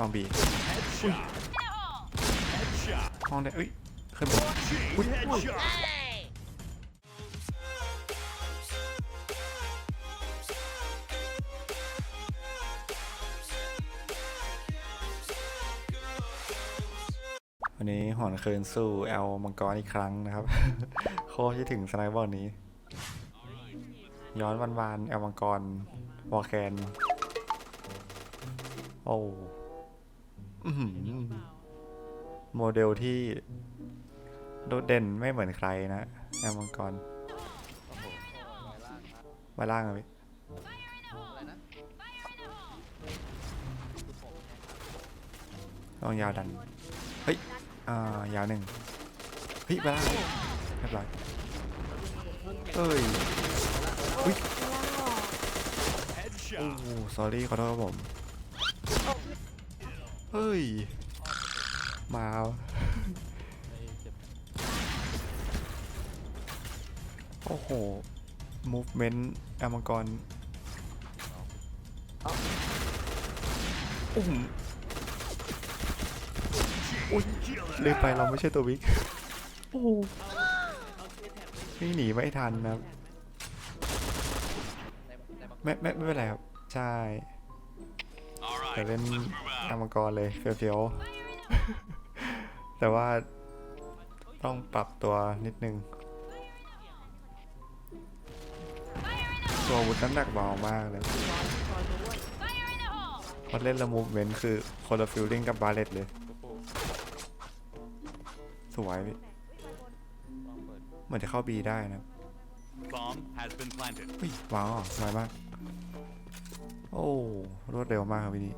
ลองบี Headshot. Headshot. ห้องได้เอ้ยขึ้นบน Chain headshot. วันนี้หอนคืนสู้แอลมังกรอีกครั้งนะครับ โคตรคิดถึงสไนเปอร์นี้ ย้อนวันวานๆแอลมังกรวอลแคน โอ้ อื้อหือโมเดลที่ โดดเด่นไม่เหมือนใครนะแอลมังกรมาล่างอะพี่ลองยาวดัน เฮ้ย อ่า ยาวหนึ่งเฮ้ยมาล่างเรียบร้อยเอ้ยโอ้ Headshot. สอรี่ขอโทษครับผม เฮ้ย มาโอ้โห movement แอลมังกรโอ้โหอุ้ยลืมไปเราไม่ใช่ตัววิกโอ้นี่หนีไม่ทันนะครับไม่ไม่ไม่เป็นไรครับ ใช่แต่เล่น Let's move อา out. มังกรเลยเฟียวๆ แต่ว่าต้องปรับตัวนิดนึง ตัวอาวุธน้ำหนักเบามากเลยพอเล่นละมูฟเมนต์คือคนละฟิลลิ่งกับบาเลตเลย สวยพี่เหมือนจะเข้าบีได้นะ Bomb has been planted. อุ้ยว้าวสวยมาก โอ้ รวดเร็วมากครับวินี่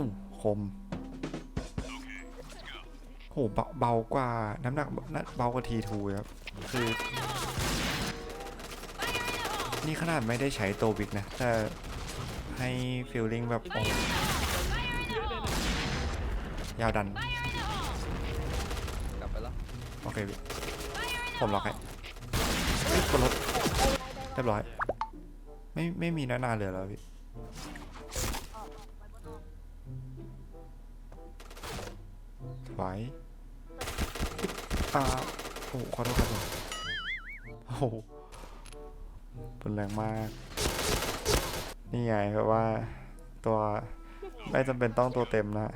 อู้คมโหเบาเบากว่าน้ำหนักน่าเบากว่าทีทูครับคือ นี่ขนาดไม่ได้ใช้ตัววิกนะ แต่ให้ฟีลลิ่งแบบโอ้ยาวดัน กลับไปแล้ว โอเคพี่ผมล็อกให้เฮ้ยกดรถเรียบร้อย ไม่ไม่มีนานาเหลือแล้วพี่ ไหวอ่าโอ้โหขอโทษครับผมโอ้โหป็นแรงมาก นี่ไงแบบว่าตัวไม่จำเป็นต้องตัวเต็มนะ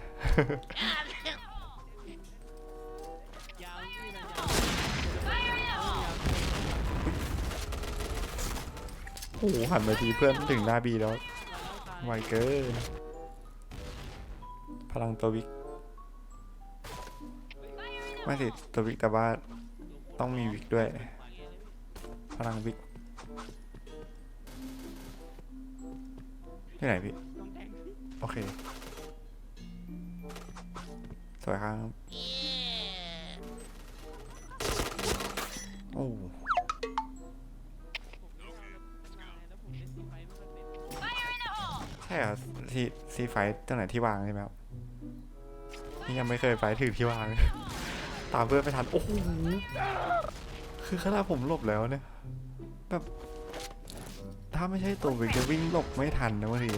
โอ้โหหันมาทีเพื่อนถึงหน้าบีแล้วไวเกินพลังตัววิก ไม่สิตัววิกแต่ว่าต้องมีวิกด้วย พลังวิกที่ไหนพี่ โอเค สวยครับโอ้ใช่เหรอซีซีไฟตรงไหนที่วางใช่ไหมครับนี่ยังไม่เคยไปถึงที่วาง ตามเพื่อนไม่ทัน โอ้โห คือขนาดผมหลบแล้วเนี่ย แบบ ถ้าไม่ใช่ตัววิกจะวิ่งหลบไม่ทันนะบางที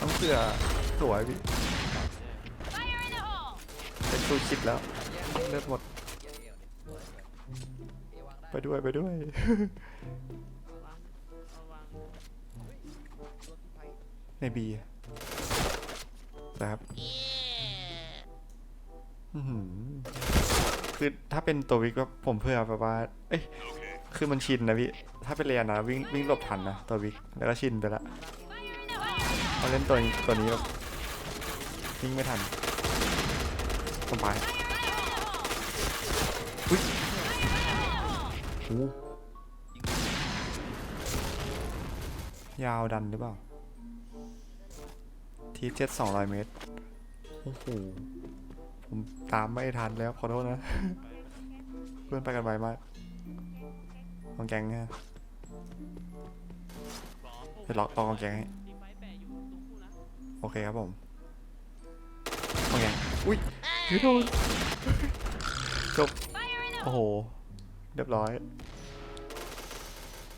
ต้องเสือสวยพี่ เป็นซูชิดแล้ว เลือดหมด ไปด้วยไปด้วยในบีนะครับหือ คือถ้าเป็นตัววิกก็ผมเพื่อแบบว่า เอ้ย คือมันชินนะพี่ ถ้าเป็นเรียนนะวิ่งวิ่งหลบทันนะตัววิก แล้วก็ชินไปละพอเล่นตัวนี้ตัวนี้แบบวิ่งไม่ทันผมไปอุ้ยโอ้ยาวดันหรือเปล่า ทีเจ็ดสองร้อยเมตร โอ้โห ผมตามไม่ทันแล้วขอโทษนะ เพื่อนไปกันไวมากของแกงเนี่ยจะล็อกล็อกของแกงให้โอเคครับผมของแกงอุ้ยยืดโดนจบ โอ้โห เรียบร้อย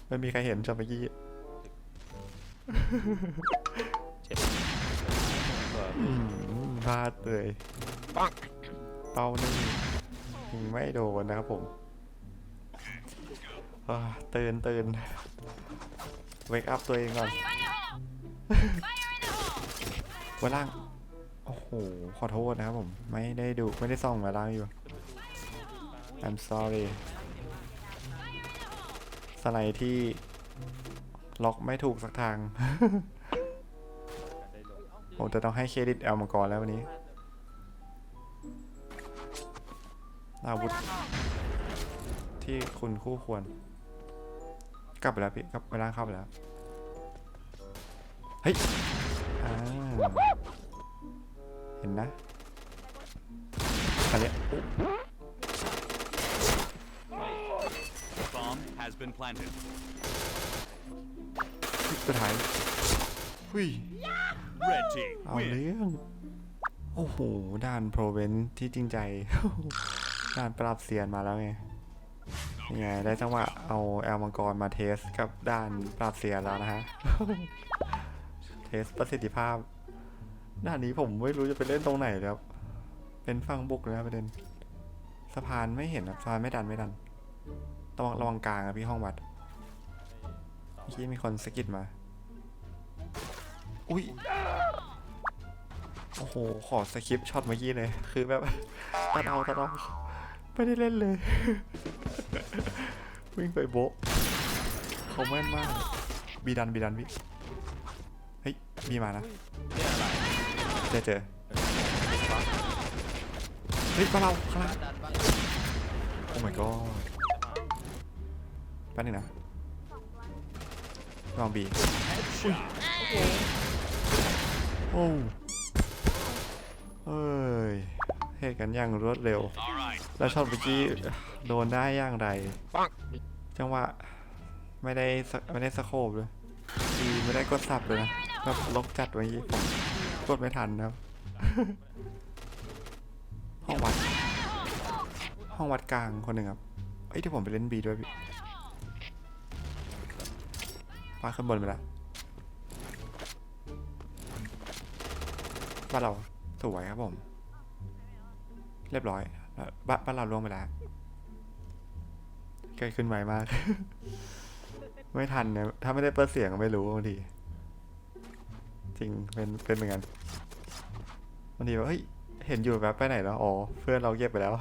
ไม่มีใครเห็นจำเมื่อกี้อืมพลาดเลย เป้านี่ยิงไม่โดนนะครับผมอ่าตื่นตื่นเวกอัพตัวเองก่อนไว้ล่าง โอ้โห ขอโทษนะครับผม ไม่ได้ดู ไม่ได้ส่องไว้ล่างอยู่ I'm sorry สไลด์ที่ล็อกไม่ถูกสักทาง ผมจะต้องให้เครดิตแอลมังกรแล้ววันนี้ อาวุธที่คุณคู่ควร กลับไปแล้วพี่กลับไปล่างเข้าไปแล้ว เฮ้ยอ่าเห็นนะอันเนี้ย Bomb has been planted. สุดท้ายหุย Red team เอา win. เรื่อง โอ้โห ด่านโปรเวนที่จริงใจ ด่านปราบเซียนมาแล้วไงยังไงได้จังหวะเอาแอลมังกรมาเทสกับด่านปราบเซียนแล้วนะฮะ เทสประสิทธิภาพด่านนี้ผมไม่รู้จะไปเล่นตรงไหนแล้ว เป็นฝั่งบุกเลยนะประเด็น สะพานไม่เห็นนะสะพานไม่ดันไม่ดันระวังระวังกลางอะพี่ห้องวัดเมื่อกี้มีคนสะกิดมา อุ้ย โอ้โห ขอสคริปช็อตเมื่อกี้เลย คือแบบตัดเอาตัดเอา ไม่ได้เล่นเลย วิ่งไปโบะเขาแม่นมาก บีดันบีดันพี่เฮ้ยบีมานะเจอเจอเฮ้ยมาเราข้างล่างโอ้ my god แป๊บนึงนะลองบีโอ้เอ้ย เหตุกันอย่างรวดเร็ว All right. แล้วช็อตเมื่อกี้โดนได้อย่างไร จังหวะไม่ได้สไม่ได้สโคบเลยดีไม่ได้กดสับเลยนะแบบลกจัดเมื่อกี้ผมกดไม่ทันนะครับห้องวัด ห้องวัดกลางคนหนึ่งครับเอ้ยที่ผมไปเล่นบีด้วยพี่ปาขึ้นบนไปแล้วบ้านเราสวยครับผม เรียบร้อยบ้านบ้านเราล่วงไปแล้วเกิดขึ้นไวมาก ไม่ทันเนี่ยถ้าไม่ได้เปิดเสียงก็ไม่รู้บางที จริงเป็นเป็นเหมือนกันบางทีว่าเฮ้ยเห็นอยู่แบบไปไหนแล้วอ๋อเพื่อนเราเก็บไปแล้ว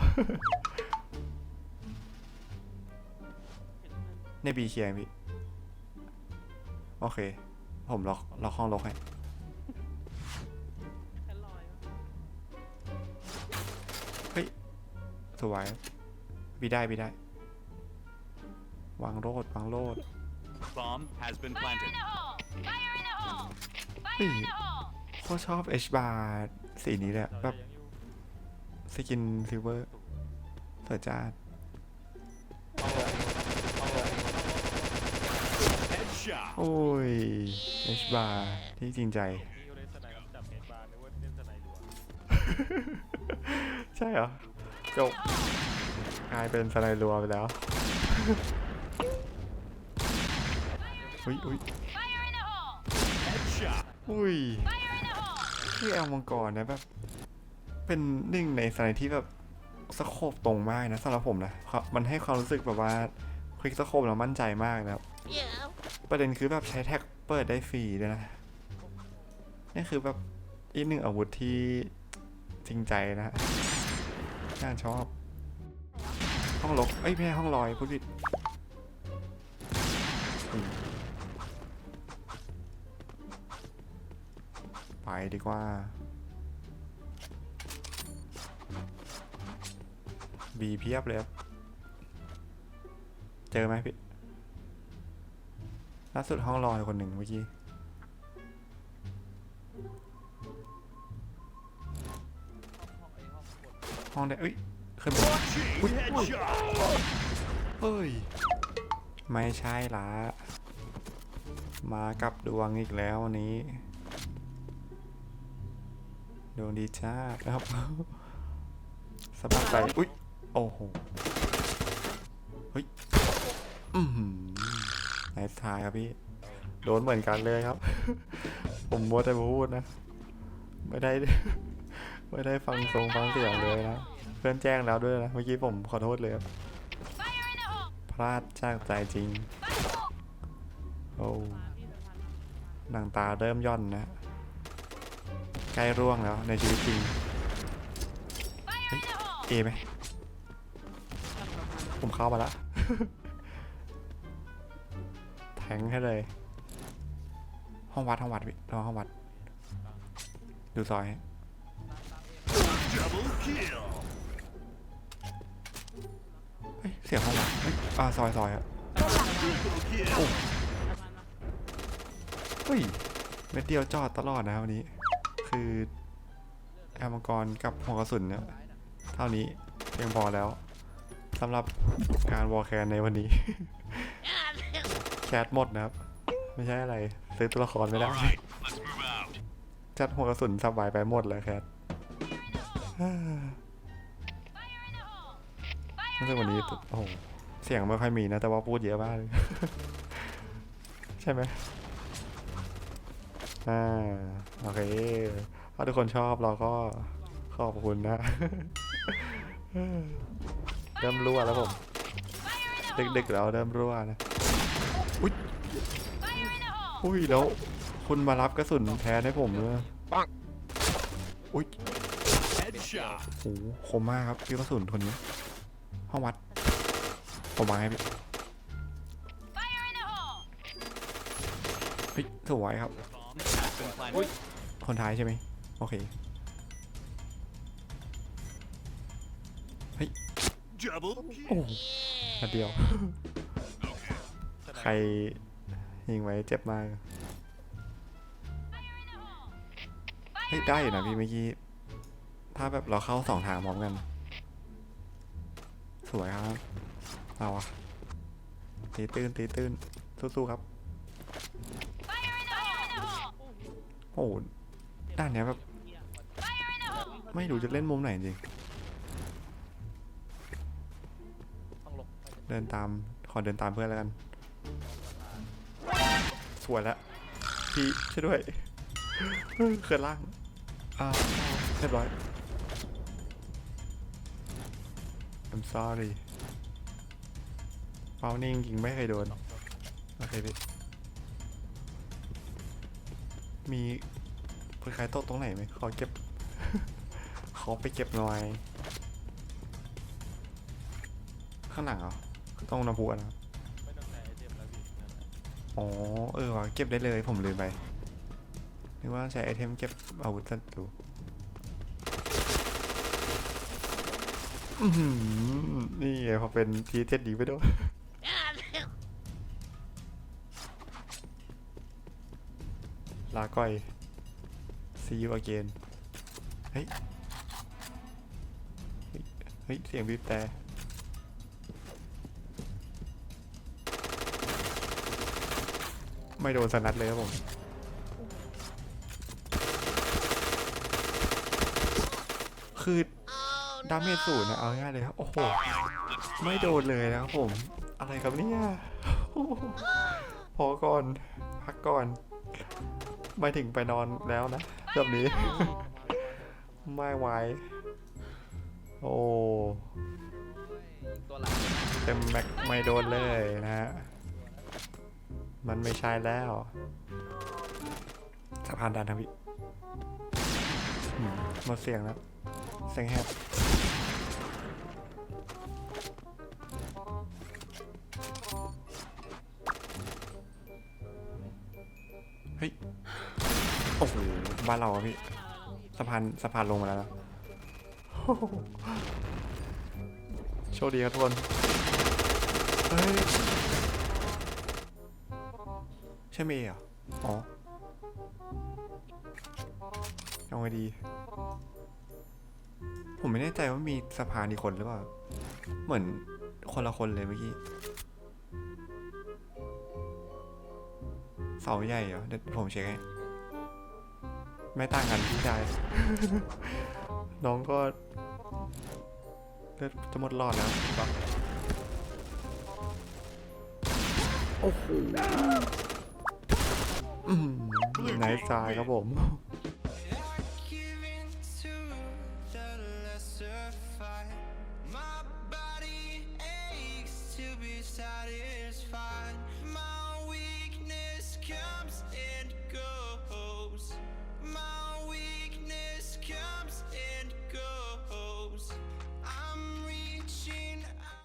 ในบีเคียร์พี่ โอเค ผมล็อกล็อกห้องล็อกให้ สวยบีได้บีได้ วางโรดวางโรด Bomb has been planted. เฮ้ยโคตรชอบ H bar สีนี้เลยอะแบบสกินซิลเวอร์สวยจ้าด Headshot. โอ้ย H bar ที่จริงใจ นี่ก็เล่นสไนด์จับเฮดบาร์นึกว่าเล่นสไนด์รัว ใช่เหรอ จบกลายเป็นสไลด์รัวไปแล้วอุ้ยอุ้ยอุ้ยที่แอลมังกรนะแบบ เป็นหนึ่งในสไลด์ที่แบบสโคบตรงมากนะสำหรับผมนะครับมันให้ความรู้สึกแบบว่าคลิกสโคบแล้วมั่นใจมากนะครับประเด็นคือแบบใช้แท็กเปิดได้ฟรีด้วยนะนี่คือแบบอีกหนึ่งอาวุธที่จริงใจนะฮะ น่าชอบ ห้องลกเอ้ยไม่ใช่ห้องลอยพูดผิดอืมไปดีกว่า บีเพียบเลยครับ เจอไหมพี่ล่าสุดห้องลอยคนหนึ่งเมื่อกี้ ห้องได้เอ้ยขึ้นไป Chain headshot. เฮ้ย ไม่ใช่ละมากับดวงอีกแล้ววันนี้ดวงดีจ้านะครับสบัดไปอุ้ยโอ้โหเฮ้ยอือหือไนส์ทายครับพี่ โดนเหมือนกันเลยครับ ผมมัวแต่พูดนะ ไม่ได้ ไม่ได้ฟังทรงฟังเสียงเลยนะ เพื่อนแจ้งแล้วด้วยนะ เมื่อกี้ผมขอโทษเลยครับ พลาดจากใจจริง โอ้หนังตาเริ่มย่อนนะ ใกล้ร่วงแล้วในชีวิตจริงเอไหมผมเข้ามาละแทงให้เลย ห้องวัดห้องวัดพี่ห้องวัด ดูซอย สียงห้องวัดเฮ้ยอ่าซอยซอยอะ Triple kill. เฮ้ย เม็ดเดียวจอดตลอดนะครับวันนี้ คือแอมมังกรกับหัวกระสุนเนี่ยเท่านี้เพียงพอแล้วสำหรับการวอลแคนในวันนี้ แคทหมดนะครับ ไม่ใช่อะไร ซื้อตัวละครไม่ได้ All right, let's move out. จัดหัวกระสุนสบายไปหมดเลยแคท รู้สึกวันนี้โอ้โหเสียงไม่ค่อยมีนะ แต่ว่าพูดเยอะมากเลยใช่ไหมอ่าโอเค ถ้าทุกคนชอบเราก็ขอบคุณนะเริ่มรั่วแล้วผมดึกๆแล้วเริ่มรั่วนะอุ้ยอุ้ยแล้วคุณมารับกระสุนแทนให้ผมเลยปังอุ้ย Headshot. โอ้โหคมมากครับพี่กระสุนคนนี้ ห้องวัดผมมาให้พี่เฮ้ยสวยครับ Bomb has been planted. คนท้ายใช่ไหมโอเค Double โอ้ kill. โหนัดเดียว ใครยิงไว้เจ็บมาก เฮ้ย ได้อยู่นะพี่เมื่อกี้ ถ้าแบบเราเข้าสองทางพร้อมกัน สวยครับเอาอะตีตื้นตีตื้นสู้ๆครับโอ้โหด้านเนี้ยแบบไม่รู้จะเล่นมุมไหนจริงเดินตามขอเดินตามเพื่อนแล้วกันสวยแล้วพี่ช่วยด้วยเขื่อนล่างอ่าเรียบร้อย I'm sorry เป้านิ่งยิงไม่เคยโดน โอเคพี่ มีใครตกตรงไหนไหมขอเก็บ ขอไปเก็บหน่อย ข้างหลังเหรอ ต้องน้ำพุอะนะครับไม่ต้องใช้ไอเทมแล้วนะอ๋อ เออว่ะเก็บได้เลยผมลืมไปนึกว่าใช้ไอเทมเก็บอาวุธศัตรู อื้อหือนี่ไงพอเป็นทีเจ็ดดีไปด้วยลาก่อย see you again เฮ้ยเฮ้ย เฮ้ย เสียงบีบแต่ไม่โดนสนัดเลยครับผม คือ ดาเมจศูนย์นะเอาง่ายเลยครับ โอ้โห ไม่โดนเลยนะครับผม อะไรครับเนี่ยพอก่อน พักก่อน ไม่ถึงไปนอนแล้วนะแบบนี้ ไม่ไหว โอ้เต็มแม็กไม่โดนเลยนะฮะ มันไม่ใช่แล้วสะพานดันครับพี่อืมหมดเสียงแล้ว เสียงแหบ โอ้โหบ้านเราอะพี่สะพานสะพานลงมาแล้วนะโอ้โหโชคดีครับทุกคนเฮ้ยใช่เมย์เหรออ๋อเอาไงดี ผมไม่แน่ใจว่ามีสะพานอีกคนหรือเปล่า เหมือนคนละคนเลยเมื่อกี้เสาใหญ่เหรอเดี๋ยวผมเช็คให้ ไม่ต่างกันพี่ชาย น้องก็เลือดจะหมดหลอดแล้วปะโอ้โหอืมไนท์ซายครับผม